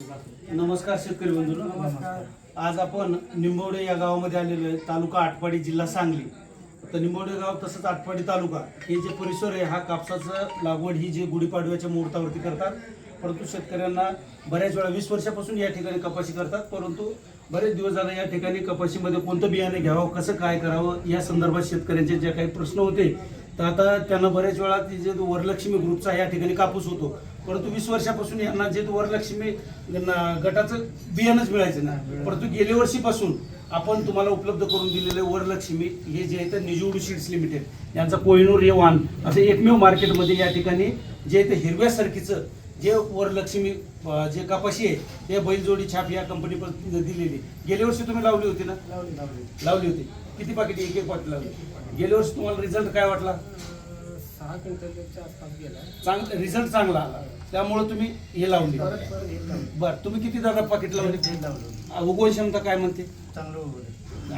नमस्कार शेतकरी बंधू नमस्कार. आज आपण निंबवडे या गावामध्ये आलेलो आहे तालुका आटपाडी जिल्हा सांगली. तर निंबवडे गाव तसंच आटपाडी तालुका हे जे परिसर आहे हा कापसाचं लागवड ही जे गुढीपाडव्याच्या मुहूर्तावरती करतात. परंतु शेतकऱ्यांना बऱ्याच वेळा वीस वर्षापासून या ठिकाणी कपाशी करतात. परंतु बरेच दिवस झाले या ठिकाणी कपाशीमध्ये कोणतं बियाणे घ्यावं कसं काय करावं या संदर्भात शेतकऱ्यांचे जे काही प्रश्न होते तर आता त्यांना बऱ्याच वेळा ते जे वरलक्ष्मी ग्रुपचा या ठिकाणी कापूस होतो. परंतु वीस वर्षापासून यांना जे वरलक्ष्मी गटाचं बियाणंच मिळायचं ना परंतु गेल्या वर्षीपासून आपण तुम्हाला उपलब्ध करून दिलेले वरलक्ष्मी हे जे आहे ते निजूड सीड्स लिमिटेड यांचा कोहिनूर वाण असं एकमेव मार्केटमध्ये या ठिकाणी जे आहे ते हिरव्या सरकीचं जे वरलक्ष्मी जे कपाशी आहे ते बैलजोडी छाप या कंपनी दिलेली गेल्या वर्षी तुम्ही लावली होती ना? लावली लावली. लावली होती. किती पाकिट? एक एक पाकिट लावली. गेल्या वर्षी तुम्हाला रिझल्ट काय वाटला? सहा क्विंटलच्या आसपास गेला. चांगला रिझल्ट चांगला आला. त्यामुळे तुम्ही हे लावली परत परत हे लावलं. बर तुम्ही किती दादा पाकिट लावली? हे लावलं उगवण क्षमता काय म्हणते? चांगलं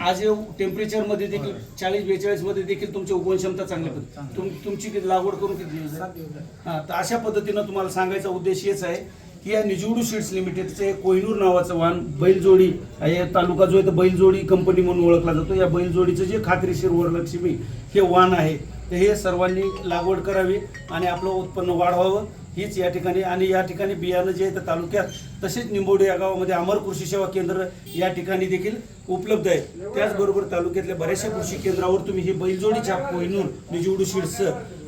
आज टेम्परेचरमध्ये देखील चाळीस बेचाळीसमध्ये देखील तुमची उगवण क्षमता चांगली चांगली. तुम- तुमची किती लागवड करून किती दिवस सात झाले? दिवस झाले. हा तर अशा पद्धतीनं तुम्हाला सांगायचा उद्देश हेच आहे की या निजवडू सीड्स लिमिटेडचं कोहिनूर नावाचं वाहन बैलजोडी हे तालुका जो आहे तो बैलजोडी कंपनी म्हणून ओळखला जातो. या बैलजोडीचं जे खात्रीशीर वरलक्ष्मी हे वाहन आहे तर हे सर्वांनी लागवड करावी आणि आपलं उत्पन्न वाढवावं हीच या ठिकाणी. आणि या ठिकाणी बियाणं जे आहे तर तालुक्यात तसेच निंबोडी या गावामध्ये अमर कृषी सेवा केंद्र या ठिकाणी देखील उपलब्ध आहे. त्याचबरोबर तालुक्यातल्या बऱ्याचशा कृषी केंद्रावर तुम्ही ही छाप कोहिनूर निजवडू सीड्सचं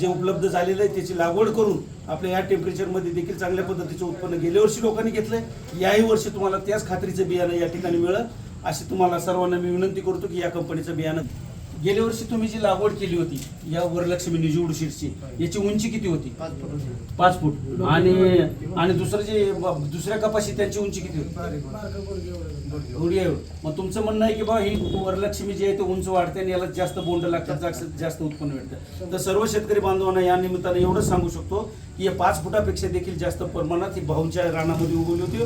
जे उपलब्ध झालेलं आहे त्याची लागवड करून आपल्या या टेम्परेचरमध्ये देखील चांगल्या पद्धतीचं उत्पन्न गेल्या वर्षी लोकांनी घेतलंय. याही वर्षी तुम्हाला त्याच खात्रीचं बियाणं या ठिकाणी मिळेल. अशी तुम्हाला सर्वांना मी विनंती करतो की या कंपनीचं बियाणं गेल्या वर्षी तुम्ही जी लागवड केली होती या वरलक्ष्मी निजवडू शीटची याची उंची किती होती? पाच फूट आणि आणि दुसरं जे दुसऱ्या कपाशी त्यांची उंची किती होती? बारीक मग तुमचं म्हणणं आहे की बा ही वरलक्ष्मी जी आहे ते उंच वाढते आणि याला जास्त बोंड लागतात जास्त जास्त उत्पन्न मिळतं तर सर्व शेतकरी बांधवांना या निमित्ताने एवढंच सांगू शकतो की या पाच फुटापेक्षा देखील जास्त प्रमाणात ही भाऊंच्या रानामध्ये उगवली होती.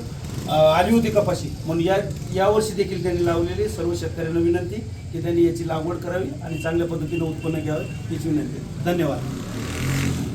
आली होती कपाशी. म्हणून या यावर्षी देखील त्यांनी लावलेली सर्व शेतकऱ्यांना विनंती की त्यांनी याची लागवड करावी आणि चांगल्या पद्धतीनं उत्पन्न घ्यावं याची विनंती. धन्यवाद.